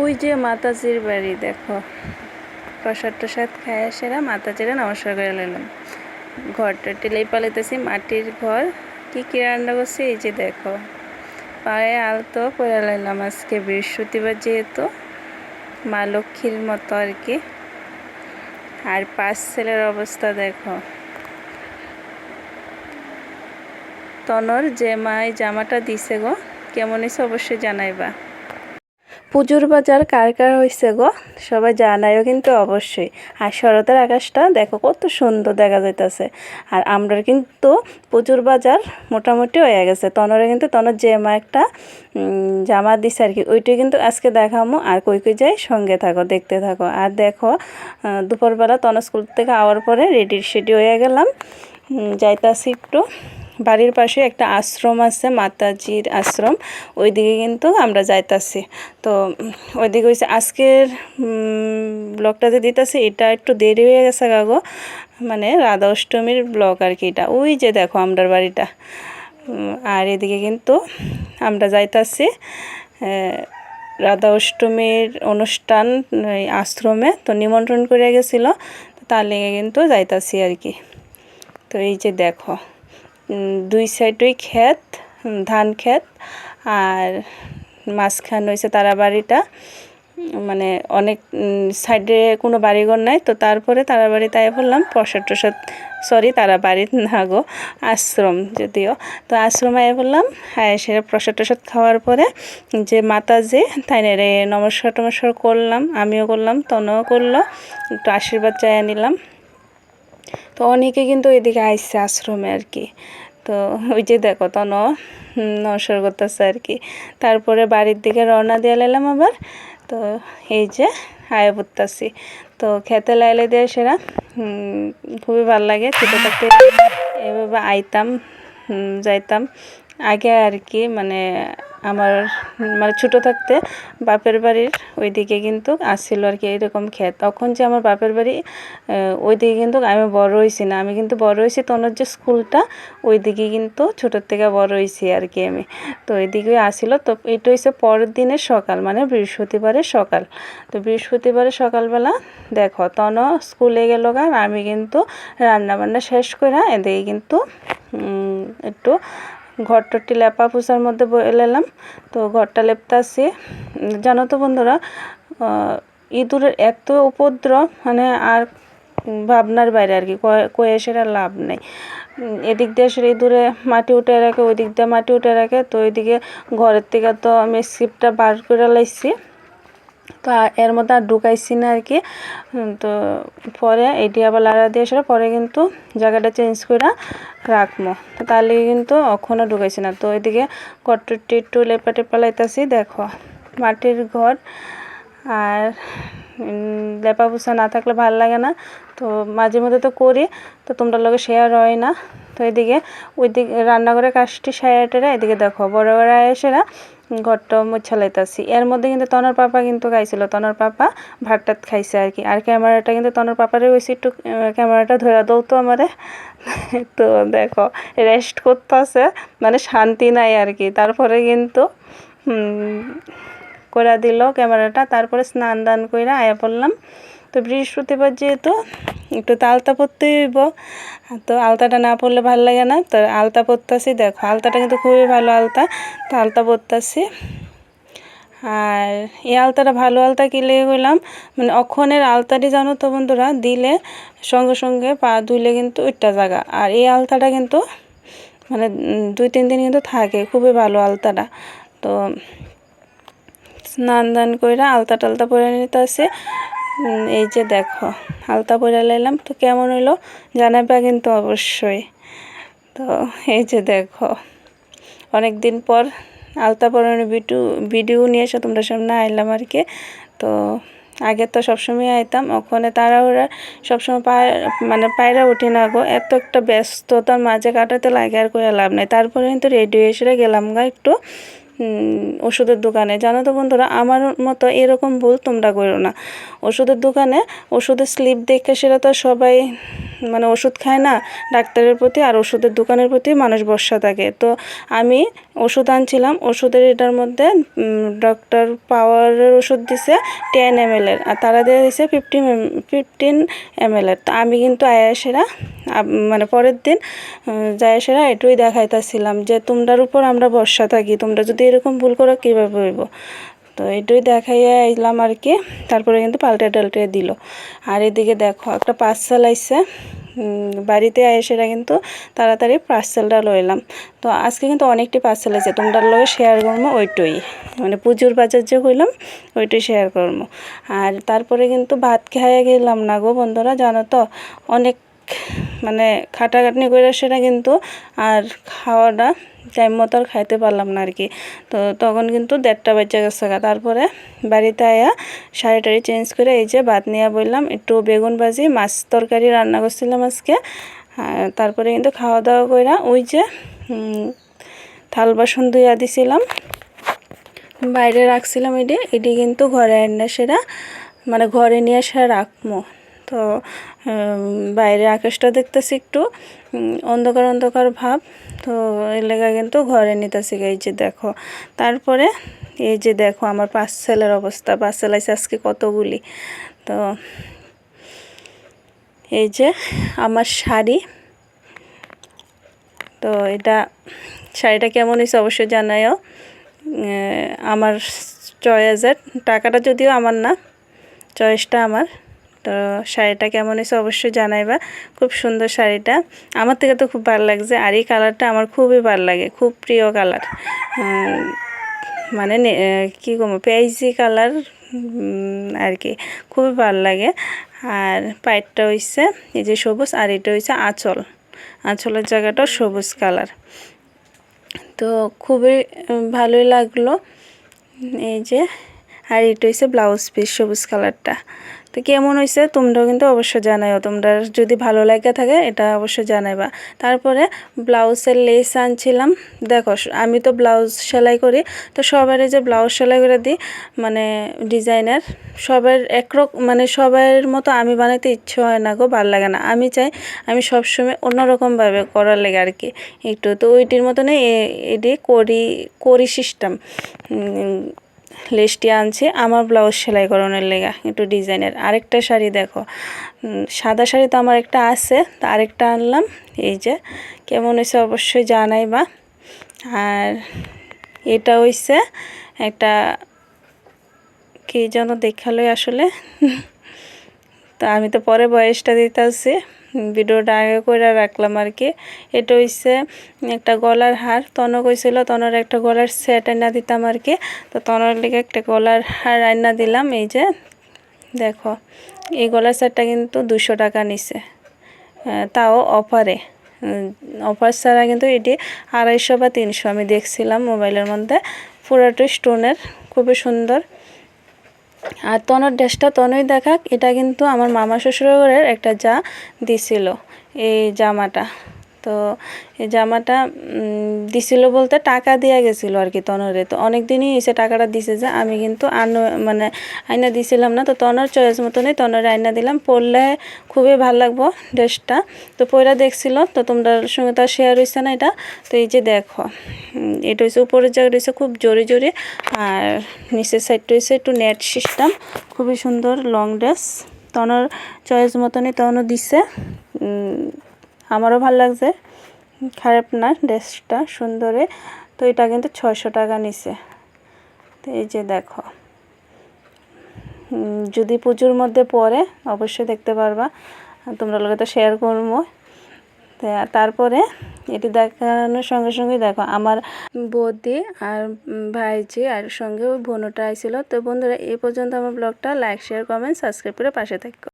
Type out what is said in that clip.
ওই যে মাতাজির বাড়ি, দেখো। প্রসাদ টসাদ খায় সেরা মাতাজিরা নমস্কার করে নিলাম ঘরটা টেলেই পালাইতেছি মাটির ঘর। কি কি রান্না করছি? এই যে দেখো। পায়ে আলতো করে লাইলাম আজকে বৃহস্পতিবার যেহেতু, মা লক্ষ্মীর মতো আর কি। আর পাঁচ ছেলের অবস্থা দেখো। তনর যে মায় জামাটা দিছে গো, কেমন হয়েছে অবশ্যই জানাইবা। পুজোর বাজার কার কার হয়েছে গো? সবাই জানাইও কিন্তু অবশ্যই। আর শরতের আকাশটা দেখো কত সুন্দর দেখা যাইতেছে। আর আমরা কিন্তু পুজোর বাজার মোটামুটি হয়ে গেছে। তনরে কিন্তু তনর যে মা একটা জামা দিছে আর কি, ওইটাই কিন্তু আজকে দেখামো। আর কই কই যাই সঙ্গে থাকো, দেখতে থাকো। আর দেখো দুপুরবেলা তনর স্কুল থেকে আওয়ার পরে রেডি, সেডি হয়ে গেলাম। যাইতাছি একটু। বাড়ির পাশে একটা আশ্রম আছে, মাতাজির আশ্রম। ওইদিকে কিন্তু আমরা যাইতাছি। তো ওইদিকে হয়েছে আজকের ব্লগটাতে দিতেছি, এটা একটু দেরি হয়ে গেছে গাগো মানে রাধা অষ্টমীর ব্লগ আর কি এটা। ওই যে দেখো আমরার বাড়িটা। আর এদিকে কিন্তু আমরা যাইতাছি রাধা অষ্টমীর অনুষ্ঠান আশ্রমে। তো নিমন্ত্রণ করে গেছিল তার লেগে কিন্তু যাইতাছি আর কি। তো এই যে দেখো। দুই সাইডই ক্ষেত ধান ক্ষেত, আর মাঝখান হয়েছে তারা বাড়িটা মানে অনেক সাইডে কোনো বাড়িঘর নাই, তো তারপরে তারা বাড়ি তাই বললাম প্রসাদ টসাদ, সরি তারা বাড়ি না গো, আশ্রম যদিও। তো আশ্রমে আয় বললাম হ্যাঁ সেটা প্রসাদ টসাদ খাওয়ার পরে যে মাতা যে তাই না রে নমস্কার টমস্কার করলাম, আমিও করলাম, তনও করল, একটু আশীর্বাদ চাই নিলাম। তো অনেকে কিন্তু এদিকে আইসছে আশ্রমে আর কি। তো ওই যে দেখো তন নমস্কার করতেছে আর কি। তারপরে বাড়ির দিকে রওনা দিয়ে লাইলাম আবার। তো এই যে আয় পড়তাছি। তো খেতে লাইলে দিয়ে সেরা খুবই ভালো লাগে। ছোটো থাকতে এভাবে আইতাম যাইতাম। আগে আর কি মানে আমার মানে ছোটো থাকতে বাপের বাড়ির ওইদিকে কিন্তু আসছিল আর কি এরকম ক্ষেত। তখন যে আমার বাপের বাড়ি ওইদিকে কিন্তু আমি বড় হয়েছি না। আমি কিন্তু বড় হয়েছি তখন যে স্কুলটা, ওইদিকে কিন্তু ছোটোর থেকে বড় হয়েছি আর কি আমি। তো ওইদিকে আসছিল। তো এটা হচ্ছে পরের দিনের সকাল মানে বৃহস্পতিবারের সকাল। তো বৃহস্পতিবারের সকালবেলা দেখো তন স্কুলে গেল গা, আমি কিন্তু রান্না বান্না শেষ করে এদিকে কিন্তু একটু ঘর টরটি লেপা পোছার মধ্যে এলাম। তো ঘরটা লেপতাছি জানো তো বন্ধুরা ইঁদুরের এত উপদ্রব মানে আর ভাবনার বাইরে আর কি, কয়ে- কয়ে আর লাভ নেই। এদিক দিয়ে সে ইঁদুরে মাটি উঠে রাখে ওই দিক দিয়ে মাটি উঠে রাখে। তো ওইদিকে ঘরের থেকে তো আমি সিপটা বার করে লাইছি। তো এর মধ্যে আর ঢুকাইছি না আর কি তো পরে এটি আবার লাড়া দিয়ে এসে পরে কিন্তু জায়গাটা চেঞ্জ করে রাখব তো তার লেগে কিন্তু এখনও ঢুকাইছি না। তো এদিকে কট্টরটি একটু লেপা টেপা লাইতাছি, দেখো। মাটির ঘর আর লেপা পোছা না থাকলে ভালো লাগে না। তো মাঝে মধ্যে তো করি, তো তোমরা লগে শেয়ার হয় না। তো এদিকে ওইদিকে রান্নাঘরের কাজটি সারা টেরা এদিকে দেখো, বড় বড় এসেরা ঘরটা মুছা লাইতাছি এর মধ্যে কিন্তু তনর পাপা কিন্তু খাইছিল তনর পাপা ভাত টাত খাইছে আর কি। আর ক্যামেরাটা কিন্তু তনর পাপারে হয়েছে একটু ক্যামেরাটা ধরে দৌ তো আমারে। তো দেখো রেস্ট করতেছে। মানে শান্তি নাই আর কি। তারপরে কিন্তু করে দিল ক্যামেরাটা। তারপরে স্নান দান করে আয়া পড়লাম। তো বৃহস্পতিবার যেহেতু একটু তো আলতা পরতে হইব তো আলতাটা না পরলে ভালো লাগে না। তো আলতা পরতাছি দেখো আলতাটা কিন্তু খুবই ভালো আলতা তো আলতা পরতাছি। আর এই আলতাটা ভালো আলতা কি লেগে গেলাম মানে অক্ষণের আলতাটি জানো তো বন্ধুরা দিলে সঙ্গে সঙ্গে পা ধুইলে কিন্তু ওইটা জায়গা আর এই আলতাটা কিন্তু মানে দুই তিন দিন কিন্তু থাকে খুবই ভালো আলতাটা। তো স্নান দান করে আলতা টালতা পরে নিতে উম, এই যে দেখো, আলতা পরে লাইলাম তো কেমন হইল জানাবা কিন্তু অবশ্যই। তো এই যে দেখো অনেক দিন পর আলতা পরানোর ভিডিও ভিডিও নিয়ে এসে তোমরা সামনে, আইলাম আর কি। তো আগে তো সবসময় আইতাম, ওখানে তারা ওরা সবসময় পায় মানে পায়রা উঠি না গো, এত একটা ব্যস্ততার মাঝে কাটাতে লাগে আর করে লাভ নাই। তারপরে কিন্তু রেডিও এসে গেলাম গা একটু। ওষুধের দোকানে। জানো তো বন্ধুরা, আমার মতো এরকম ভুল তোমরা করো না। ওষুধের দোকানে ওষুধের স্লিপ দেখে সেটা তো সবাই মানে ওষুধ খায় না, ডাক্তারের প্রতি আর ওষুধের দোকানের প্রতি মানুষ ভরসা থাকে। তো আমি ওষুধ আনছিলাম, ওষুধের এটার মধ্যে ডক্টর পাওয়ারের ওষুধ দিছে টেন এম এর, আর তারা দিয়ে দিছে ফিফটিন ফিফটিন এম এর। তো আমি কিন্তু আয়াসেরা মানে পরের দিন জায়াসেরা এটুই দেখাইতেছিলাম যে তোমরার উপর আমরা ভরসা থাকি। তোমরা যদি এরকম ভুল করো কীভাবে হইব তো এটাই দেখাইয়া এলাম আর কি। তারপরে কিন্তু পাল্টে টাল্টে দিল। আর এদিকে দেখো, একটা পার্সেল আইসে বাড়িতে সেটা কিন্তু তাড়াতাড়ি পার্সেলটা লইলাম। তো আজকে কিন্তু অনেকটি পার্সেল আছে। তোমরা লগে শেয়ার করব ওইটুই। মানে পুজোর বাজার যে হইলাম, ওইটাই শেয়ার করব আর তারপরে কিন্তু ভাত খাইয়া গেলাম না গো বন্ধুরা, জানো তো? অনেক মানে খাটাখাটনি করে সেটা কিন্তু আর খাওয়াটা টাইম মতো আর খাইতে পারলাম না আর কি তো তখন কিন্তু দেড়টা বেজে গেছে তারপরে বাড়িতে আয়া শাড়ি টাড়ি চেঞ্জ করে এই যে ভাত নিয়ে বললাম, একটু বেগুন ভাজি, মাছ তরকারি রান্না করছিলাম আজকে। তারপরে কিন্তু খাওয়া দাওয়া করে ওই যে থাল বাসন ধুইয়া দিছিলাম। বাইরে রাখছিলাম এটি এটি কিন্তু ঘরে এনে সেটা মানে ঘরে নিয়ে সেটা রাখব তো বাইরে আকাশটা দেখতেছি একটু অন্ধকার অন্ধকার ভাব, তো এলাকা কিন্তু ঘরে নিতেছি এই যে দেখো। তারপরে এই যে দেখো আমার পার্সেলের অবস্থা পার্সেল আছে আজকে কতগুলি? তো এই যে আমার শাড়ি। তো এটা, শাড়িটা কেমন হয়েছে অবশ্যই জানাইও। আমার চয়েসের টাকাটা যদিও আমার না চয়েসটা আমার। তো শাড়িটা কেমন হয়েছে অবশ্যই জানাইবা। খুব সুন্দর শাড়িটা। আমার থেকে তো খুব ভালো লাগছে আর এই কালারটা আমার খুবই ভালো লাগে, খুব প্রিয় কালার। মানে কী কমো, পেঁয়াজি কালার আর কি, খুবই ভালো লাগে। আর পাইটটা হইছে, এই যে সবুজ আর এটা হইছে আঁচল। আঁচলের জায়গাটাও সবুজ কালার। তো খুবই ভালোই লাগল। এই যে, আর এটা হচ্ছে ব্লাউজ পিস সবুজ কালারটা। তো কেমন হয়েছে তোমরাও কিন্তু অবশ্যই জানাইও। তোমরা যদি ভালো লাগে থাকে এটা অবশ্যই জানাইবা। তারপরে ব্লাউজের লেস আনছিলাম। দেখো, আমি তো ব্লাউজ সেলাই করি, তো সবারই যে ব্লাউজ সেলাই করে দিই মানে ডিজাইনার, সবার একরক মানে সবার মতো আমি বানাইতে ইচ্ছে হয় না গো, ভালো লাগে না। আমি চাই আমি সবসময় অন্যরকমভাবে করার লেগে আর কি, একটু। তো ওইটির মতনই এটি করি করি সিস্টেম লেসটি আনছি। আমার ব্লাউজ সেলাই করানোর লেগা, একটু ডিজাইনের। আরেকটা শাড়ি দেখো। সাদা শাড়ি তো আমার একটা আছে, তা আরেকটা আনলাম। এই যে, কেমন হয়েছে অবশ্যই জানাই বা আর এটা হইছে একটা, কি যেন দেখালোই আসলে। তা আমি তো পরে বয়সটা দিতে আসছি ভিডিওটা আগে করে রাখলাম আর কি এটা হইছে একটা গলার হার। তন কইছিল, তনর একটা গলার সেট আইনা দিতাম আর কি তো তনর লেগে একটা গলার হার আইনা দিলাম। এই যে, দেখো, এই গলার সেটটা কিন্তু দুশো টাকা নিছে। তাও অফারে অফার ছাড়া কিন্তু এটি আড়াইশো বা তিনশো আমি দেখছিলাম মোবাইলের মধ্যে। পুরাটো স্টোনের খুবই সুন্দর। আর তনর ড্রেসটা তনই দেখাক, এটা কিন্তু আমার মামা শ্বশুরের একটা যা দিছিল, এই জামাটা। তো এই জামাটা দিছিল বলতে টাকা দেওয়া গেছিল আর কি তনরে। তো অনেক দিনই এসে টাকাটা দিছে যে আমি কিন্তু আন মানে আয়না দিছিলাম না। তো তনর চয়েস মতনই তনরে আয়না দিলাম। পরলে খুবই ভালো লাগবো ড্রেসটা। তো পয়রা দেখছিল, তো তোমরা সঙ্গে তো শেয়ার হয়েছে না এটা। তো এই যে দেখো এটা হচ্ছে উপরের জায়গা রয়েছে খুব জোরে জোরে। আর নিচের সাইডটা হয়েছে একটু নেট সিস্টেম খুবই সুন্দর লং ড্রেস তনর চয়েস মতনই তনও দিছে। আমারও ভালো লাগছে। খারাপ না, ড্রেসটা সুন্দরে। তো এটা কিন্তু ছয়শো টাকা নিছে। তো এই যে দেখো। যদি পুজোর মধ্যে পরে, অবশ্যই দেখতে পারবা। তোমরা লোকে তো শেয়ার করব তারপরে এটি দেখানোর সঙ্গে সঙ্গে দেখো, আমার বৌদি আর ভাইজি আর সঙ্গে ওই বোনটা আইছিল। তো বন্ধুরা, এই পর্যন্ত আমার ব্লগটা। লাইক শেয়ার কমেন্ট সাবস্ক্রাইব করে পাশে থাকো।